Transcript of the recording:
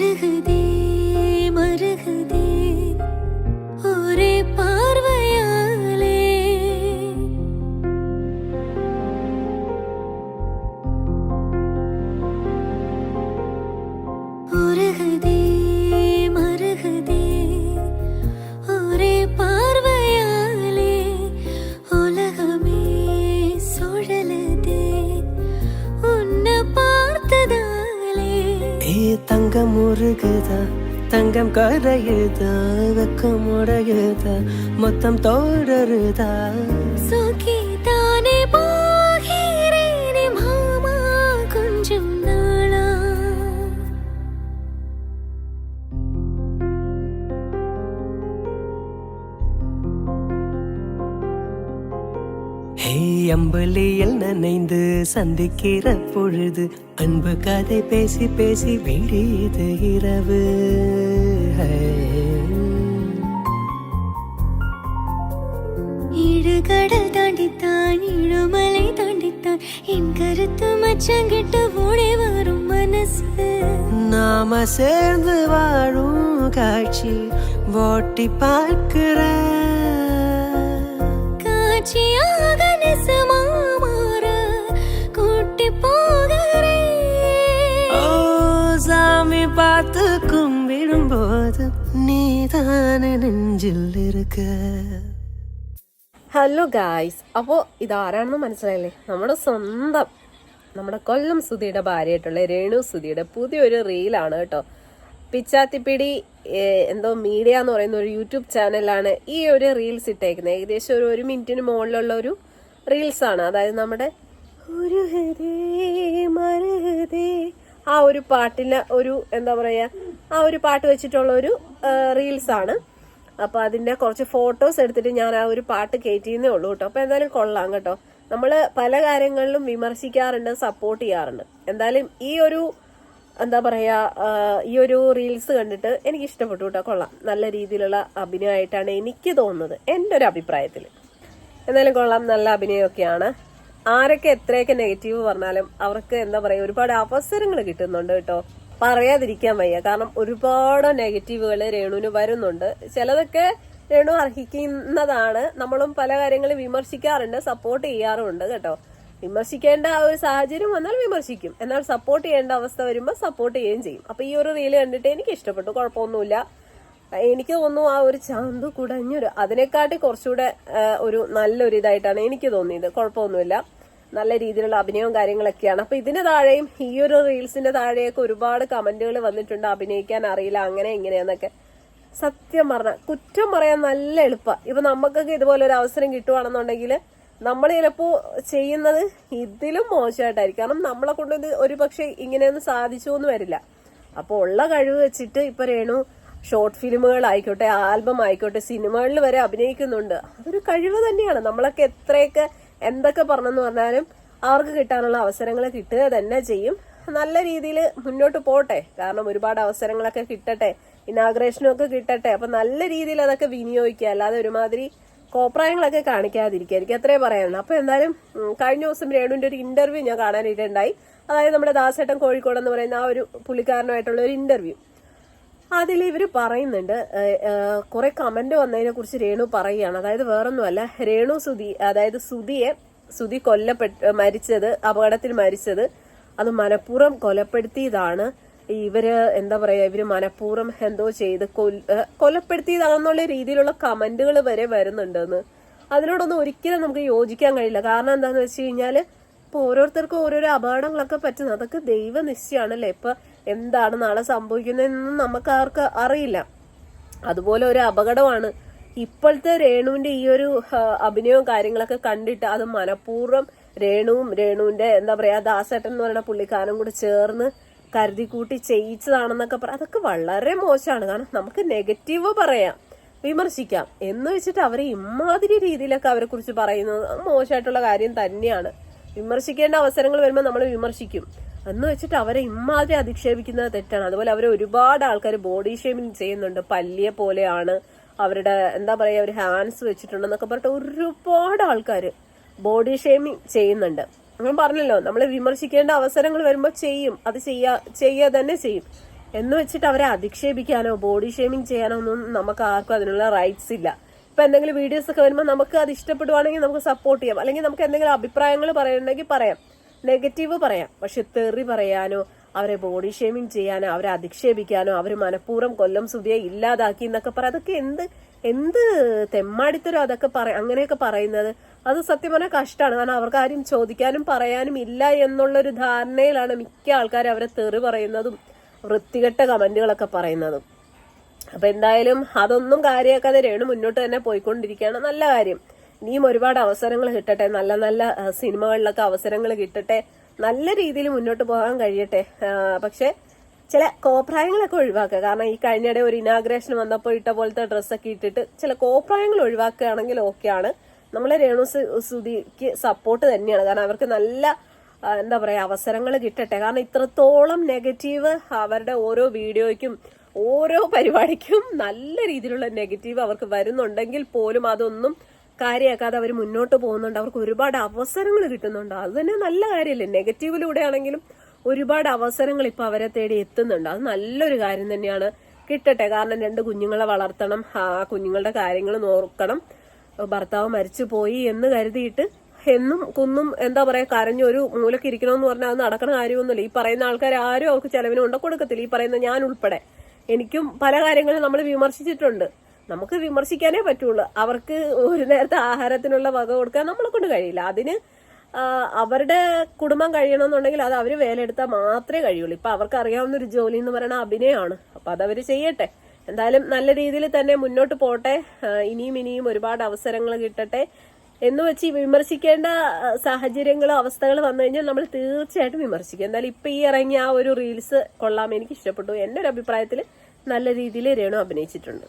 உருகுதே மருகுதே ஒரே பார்வையாலே. உருகுதே மருகுதே ஒரே பார்வையாலே. உலகமே சுழலுதே உன்னை பார்த்ததாலே. ஏ தங்கம் முருகுதா? தங்கம் கரையுதா? வெக்கம் உடையுதா? மொத்தம் தோடருதா? சோகி ஹே அம்பலியில் நனைந்து சந்திக்கிற பொழுது அன்பு கதை பேசி பேசி விடியுது இரவு. இடுகடல் தாண்டித்தான் இழுமலை தாண்டித்தான் என் கருத்து மச்சங்கிட்ட ஓடி வரும் மனசு நாம சேர்ந்து வாழும் காட்சி ஓட்டி பார்க்கிற காட்சியாக நெசமா மாற கூட்டி போகிறேன் ஓ சாமி பார்த்து கும்பிடும்போது நீதான நெஞ்சில் இருக்க ഹലോ ഗായ്സ് അപ്പോൾ ഇതാരാണെന്ന് മനസ്സിലായില്ലേ നമ്മുടെ സ്വന്തം നമ്മുടെ കൊല്ലം സുധിയുടെ ഭാര്യയായിട്ടുള്ള രേണു സുധിയുടെ പുതിയൊരു റീലാണ് കേട്ടോ പിച്ചാത്തിപ്പിടി എന്തോ മീഡിയ എന്ന് പറയുന്ന ഒരു യൂട്യൂബ് ചാനലാണ് ഈ ഒരു റീൽസ് ഇട്ടേക്കുന്നത്. ഏകദേശം ഒരു ഒരു മിനിറ്റിന് മുകളിലുള്ള ഒരു റീൽസ് ആണ്. അതായത് നമ്മുടെ ഒരു ആ ഒരു പാട്ടിലെ ഒരു എന്താ പറയാ ആ ഒരു പാട്ട് വെച്ചിട്ടുള്ള ഒരു റീൽസ് ആണ്. അപ്പോൾ അതിന്റെ കുറച്ച് ഫോട്ടോസ് എടുത്തിട്ട് ഞാൻ ആ ഒരു പാട്ട് കയറ്റിയെന്നേ ഉള്ളൂ കേട്ടോ. അപ്പോൾ എന്തായാലും കൊള്ളാം കേട്ടോ. നമ്മൾ പല കാര്യങ്ങളിലും വിമർശിക്കാറുണ്ട് സപ്പോർട്ട് ചെയ്യാറുണ്ട്. എന്തായാലും ഈ ഒരു എന്താ പറയാ ഈ ഒരു റീൽസ് കണ്ടിട്ട് എനിക്ക് ഇഷ്ടപ്പെട്ടു കേട്ടോ കൊള്ളാം. നല്ല രീതിയിലുള്ള അഭിനയമായിട്ടാണ് എനിക്ക് തോന്നുന്നത് എന്റെ ഒരു അഭിപ്രായത്തിൽ എന്നാലും കൊള്ളാം. നല്ല അഭിനയമൊക്കെയാണ് ആരൊക്കെ എത്രയൊക്കെ നെഗറ്റീവ് പറഞ്ഞാലും അവർക്ക് എന്താ പറയാ ഒരുപാട് അവസരങ്ങൾ കിട്ടുന്നുണ്ട് കേട്ടോ പറയാതിരിക്കാൻ വയ്യ. കാരണം ഒരുപാട് നെഗറ്റീവുകൾ രേണുവിന് വരുന്നുണ്ട്. ചിലതൊക്കെ രേണു അർഹിക്കുന്നതാണ്. നമ്മളും പല കാര്യങ്ങളും വിമർശിക്കാറുണ്ട് സപ്പോർട്ട് ചെയ്യാറുമുണ്ട് കേട്ടോ. വിമർശിക്കേണ്ട ഒരു സാഹചര്യം വന്നാൽ വിമർശിക്കും. എന്നാൽ സപ്പോർട്ട് ചെയ്യേണ്ട അവസ്ഥ വരുമ്പോൾ സപ്പോർട്ട് ചെയ്യുകയും ചെയ്യും. അപ്പൊ ഈ ഒരു റീൽ കണ്ടിട്ട് എനിക്ക് ഇഷ്ടപ്പെട്ടു. കുഴപ്പമൊന്നുമില്ല. എനിക്ക് തോന്നുന്നു ആ ഒരു ചാന്ത് കുടഞ്ഞൊരു അതിനെക്കാട്ടി കുറച്ചുകൂടെ ഒരു നല്ലൊരു ഇതായിട്ടാണ് എനിക്ക് തോന്നിയത്. കുഴപ്പമൊന്നുമില്ല. നല്ല രീതിയിലുള്ള അഭിനയവും കാര്യങ്ങളൊക്കെയാണ്. അപ്പൊ ഇതിന് താഴെയും ഈ ഒരു റീൽസിന്റെ താഴെയൊക്കെ ഒരുപാട് കമന്റുകൾ വന്നിട്ടുണ്ട്. അഭിനയിക്കാൻ അറിയില്ല അങ്ങനെ ഇങ്ങനെയെന്നൊക്കെ. സത്യം പറഞ്ഞ കുറ്റം പറയാൻ നല്ല എളുപ്പ. ഇപ്പൊ നമുക്കൊക്കെ ഇതുപോലെ ഒരു അവസരം കിട്ടുവാണെന്നുണ്ടെങ്കിൽ നമ്മൾ ചിലപ്പോൾ ചെയ്യുന്നത് ഇതിലും മോശമായിട്ടായിരിക്കും. കാരണം നമ്മളെ കൊണ്ട് ഇത് ഒരു പക്ഷെ ഇങ്ങനെയൊന്നും സാധിച്ചു എന്ന് വരില്ല. അപ്പോൾ ഉള്ള കഴിവ് വെച്ചിട്ട് ഇപ്പൊ രേണു ഷോർട്ട് ഫിലിമുകളായിക്കോട്ടെ ആൽബം ആയിക്കോട്ടെ സിനിമകളിൽ വരെ അഭിനയിക്കുന്നുണ്ട്. അതൊരു കഴിവ് തന്നെയാണ്. നമ്മളൊക്കെ എത്രയൊക്കെ എന്തൊക്കെ പറഞ്ഞെന്ന് പറഞ്ഞാലും അവർക്ക് കിട്ടാനുള്ള അവസരങ്ങൾ കിട്ടുക തന്നെ ചെയ്യും. നല്ല രീതിയിൽ മുന്നോട്ട് പോട്ടെ. കാരണം ഒരുപാട് അവസരങ്ങളൊക്കെ കിട്ടട്ടെ ഇനാഗ്രേഷനും ഒക്കെ കിട്ടട്ടെ. അപ്പൊ നല്ല രീതിയിൽ അതൊക്കെ വിനിയോഗിക്കുക. അല്ലാതെ ഒരുമാതിരി കോപ്രായങ്ങളൊക്കെ കാണിക്കാതിരിക്കുക. എനിക്ക് അത്രേ പറയാനുള്ളൂ. അപ്പൊ എന്തായാലും കഴിഞ്ഞ ദിവസം രേണുവിന്റെ ഒരു ഇന്റർവ്യൂ ഞാൻ കാണാനായിട്ടുണ്ടായി അതായത് നമ്മുടെ ദാസേട്ടൻ കോഴിക്കോട് എന്ന് പറയുന്ന ആ ഒരു പുള്ളിക്കാരനുമായിട്ടുള്ള ഒരു ഇന്റർവ്യൂ അതിൽ ഇവർ പറയുന്നുണ്ട് കുറെ കമന്റ് വന്നതിനെ കുറിച്ച് രേണു പറയുകയാണ്. അതായത് വേറൊന്നുമല്ല രേണു സുധി അതായത് സുധിയെ സുധി കൊല്ലപ്പെട്ട് മരിച്ചത് അപകടത്തിൽ മരിച്ചത് അത് മലപ്പുറം കൊലപ്പെടുത്തിയതാണ്. ഇവർ എന്താ പറയാ ഇവർ മനഃപൂർവം എന്തോ ചെയ്ത് ഏഹ് കൊലപ്പെടുത്തിയതാണെന്നുള്ള രീതിയിലുള്ള കമന്റുകൾ വരെ വരുന്നുണ്ടെന്ന്. അതിനോടൊന്നും ഒരിക്കലും നമുക്ക് യോജിക്കാൻ കഴിയില്ല. കാരണം എന്താന്ന് വെച്ച് കഴിഞ്ഞാൽ ഇപ്പൊ ഓരോരുത്തർക്കും ഓരോരോ അപകടങ്ങളൊക്കെ പറ്റുന്നത്. അതൊക്കെ ദൈവനിശ്ചയാണല്ലേ ഇപ്പൊ എന്താണ് നാളെ സംഭവിക്കുന്നതെന്നും നമുക്ക് ആർക്ക് അറിയില്ല. അതുപോലെ ഒരു അപകടമാണ്. ഇപ്പോഴത്തെ രേണുവിന്റെ ഈ ഒരു അഭിനയവും കാര്യങ്ങളൊക്കെ കണ്ടിട്ട് അത് മനഃപൂർവം രേണുവും രേണുവിന്റെ എന്താ പറയാ ദാസേട്ടൻ എന്ന് പറയുന്ന പുള്ളിക്കാരനും കൂടി ചേർന്ന് കരുതി കൂട്ടി ചെയ്യിച്ചതാണെന്നൊക്കെ പറ അതൊക്കെ വളരെ മോശമാണ്. കാരണം നമുക്ക് നെഗറ്റീവ് പറയാം വിമർശിക്കാം. എന്ന് വെച്ചിട്ട് അവരെ ഇമാതിരി രീതിയിലൊക്കെ അവരെ കുറിച്ച് പറയുന്നത് മോശമായിട്ടുള്ള കാര്യം തന്നെയാണ്. വിമർശിക്കേണ്ട അവസരങ്ങൾ വരുമ്പോൾ നമ്മൾ വിമർശിക്കും. എന്ന് വെച്ചിട്ട് അവരെ ഇമാതിരി അധിക്ഷേപിക്കുന്നത് തെറ്റാണ്. അതുപോലെ അവരെ ഒരുപാട് ആൾക്കാർ ബോഡി ഷേമിങ് ചെയ്യുന്നുണ്ട്. പല്ലിയെ പോലെയാണ് അവരുടെ എന്താ പറയാ ഒരു ഹാൻഡ്സ് വെച്ചിട്ടുണ്ടെന്നൊക്കെ പറഞ്ഞിട്ട് ഒരുപാട് ആൾക്കാർ ബോഡി ഷേമിങ് ചെയ്യുന്നുണ്ട്. ഞാൻ പറഞ്ഞല്ലോ നമ്മളെ വിമർശിക്കേണ്ട അവസരങ്ങൾ വരുമ്പോൾ ചെയ്യും. അത് ചെയ്യാ ചെയ്യുക തന്നെ ചെയ്യും. എന്ന് വെച്ചിട്ട് അവരെ അധിക്ഷേപിക്കാനോ ബോഡി ഷേമിങ് ചെയ്യാനോ ഒന്നും നമുക്ക് ആർക്കും അതിനുള്ള റൈറ്റ്സ് ഇല്ല. ഇപ്പൊ എന്തെങ്കിലും വീഡിയോസ് ഒക്കെ വരുമ്പോൾ നമുക്ക് അത് ഇഷ്ടപ്പെടുവാണെങ്കിൽ നമുക്ക് സപ്പോർട്ട് ചെയ്യാം. അല്ലെങ്കിൽ നമുക്ക് എന്തെങ്കിലും അഭിപ്രായങ്ങൾ പറയണമെങ്കിൽ പറയാം. നെഗറ്റീവ് പറയാം. പക്ഷെ തെറി പറയാനോ അവരെ ബോഡി ഷേമിംഗ് ചെയ്യാനോ അവരെ അധിക്ഷേപിക്കാനോ അവർ മനഃപൂർവം കൊല്ലം സുതിയെ ഇല്ലാതാക്കി എന്നൊക്കെ പറയാം അതൊക്കെ എന്ത് എന്ത് തെമ്മാടിത്തരോ അതൊക്കെ പറ അങ്ങനെയൊക്കെ പറയുന്നത്. അത് സത്യം പറഞ്ഞാൽ കഷ്ടമാണ് കാരണം അവർക്ക് ആരും ചോദിക്കാനും പറയാനും ഇല്ല എന്നുള്ളൊരു ധാരണയിലാണ് മിക്ക ആൾക്കാരും അവരെ തെറി പറയുന്നതും വൃത്തികെട്ട കമന്റുകളൊക്കെ പറയുന്നതും. അപ്പൊ എന്തായാലും അതൊന്നും കാര്യമാക്കാതെ രേണു മുന്നോട്ട് തന്നെ പോയിക്കൊണ്ടിരിക്കുകയാണ്. നല്ല കാര്യം. ഇനിയും ഒരുപാട് അവസരങ്ങൾ കിട്ടട്ടെ. നല്ല നല്ല സിനിമകളിലൊക്കെ അവസരങ്ങൾ കിട്ടട്ടെ. നല്ല രീതിയിൽ മുന്നോട്ട് പോകാൻ കഴിയട്ടെ. പക്ഷേ ചില കോപ്രായങ്ങളൊക്കെ ഒഴിവാക്കുക. കാരണം ഈ കഴിഞ്ഞിടെ ഒരു ഇനാഗ്രേഷൻ വന്നപ്പോൾ ഇട്ട പോലത്തെ ഡ്രസ്സൊക്കെ ഇട്ടിട്ട് ചില കോപ്രായങ്ങൾ ഒഴിവാക്കുകയാണെങ്കിൽ ഓക്കെയാണ് നമ്മളെ രേണു സുധിക്ക് സപ്പോർട്ട് തന്നെയാണ്. കാരണം അവർക്ക് നല്ല എന്താ പറയുക അവസരങ്ങൾ കിട്ടട്ടെ. കാരണം ഇത്രത്തോളം നെഗറ്റീവ് അവരുടെ ഓരോ വീഡിയോയ്ക്കും ഓരോ പരിപാടിക്കും നല്ല രീതിയിലുള്ള നെഗറ്റീവ് അവർക്ക് വരുന്നുണ്ടെങ്കിൽ പോലും അതൊന്നും കാര്യമാക്കാതെ അവർ മുന്നോട്ട് പോകുന്നുണ്ട്. അവർക്ക് ഒരുപാട് അവസരങ്ങൾ കിട്ടുന്നുണ്ട്. അത് തന്നെ നല്ല കാര്യമല്ലേ? നെഗറ്റീവിലൂടെ ആണെങ്കിലും ഒരുപാട് അവസരങ്ങൾ ഇപ്പൊ അവരെ തേടി എത്തുന്നുണ്ട്. അത് നല്ലൊരു കാര്യം തന്നെയാണ്. കിട്ടട്ടെ. കാരണം രണ്ട് കുഞ്ഞുങ്ങളെ വളർത്തണം. ആ കുഞ്ഞുങ്ങളുടെ കാര്യങ്ങൾ നോക്കണം. ഭർത്താവ് മരിച്ചു പോയി എന്ന് കരുതിയിട്ട് എന്നും കുന്നും എന്താ പറയാ കരഞ്ഞു ഒരു മൂലക്ക് ഇരിക്കണമെന്ന് പറഞ്ഞാൽ അത് നടക്കണ കാര്യമൊന്നുമില്ല. ഈ പറയുന്ന ആൾക്കാർ ആരും അവർക്ക് ചെലവിന് കൊണ്ട കൊടുക്കത്തില്ല. ഈ പറയുന്ന ഞാൻ ഉൾപ്പെടെ. എനിക്കും പല കാര്യങ്ങളും നമ്മൾ വിമർശിച്ചിട്ടുണ്ട്. നമുക്ക് വിമർശിക്കാനേ പറ്റുള്ളൂ. അവർക്ക് ഒരു നേരത്തെ ആഹാരത്തിനുള്ള വക കൊടുക്കാൻ നമ്മളെ കൊണ്ട് കഴിയില്ല. അതിന് അവരുടെ കുടുംബം കഴിയണമെന്നുണ്ടെങ്കിൽ അത് അവർ വേലെടുത്താൽ മാത്രമേ കഴിയുള്ളൂ. ഇപ്പൊ അവർക്ക് അറിയാവുന്ന ഒരു ജോലി എന്ന് പറയുന്നത് അഭിനയമാണ് അപ്പൊ അത് അവർ ചെയ്യട്ടെ. എന്തായാലും നല്ല രീതിയിൽ തന്നെ മുന്നോട്ട് പോട്ടെ. ഇനിയും ഇനിയും ഒരുപാട് അവസരങ്ങൾ കിട്ടട്ടെ. എന്ന് വെച്ച് വിമർശിക്കേണ്ട സാഹചര്യങ്ങളും അവസ്ഥകളും വന്നു കഴിഞ്ഞാൽ നമ്മൾ തീർച്ചയായിട്ടും വിമർശിക്കും. എന്തായാലും ഇപ്പൊ ഈ ഇറങ്ങിയ ആ ഒരു റീൽസ് കൊള്ളാം. എനിക്ക് ഇഷ്ടപ്പെട്ടു. എന്റെ ഒരു അഭിപ്രായത്തിൽ നല്ല രീതിയിൽ രേണു അഭിനയിച്ചിട്ടുണ്ട്.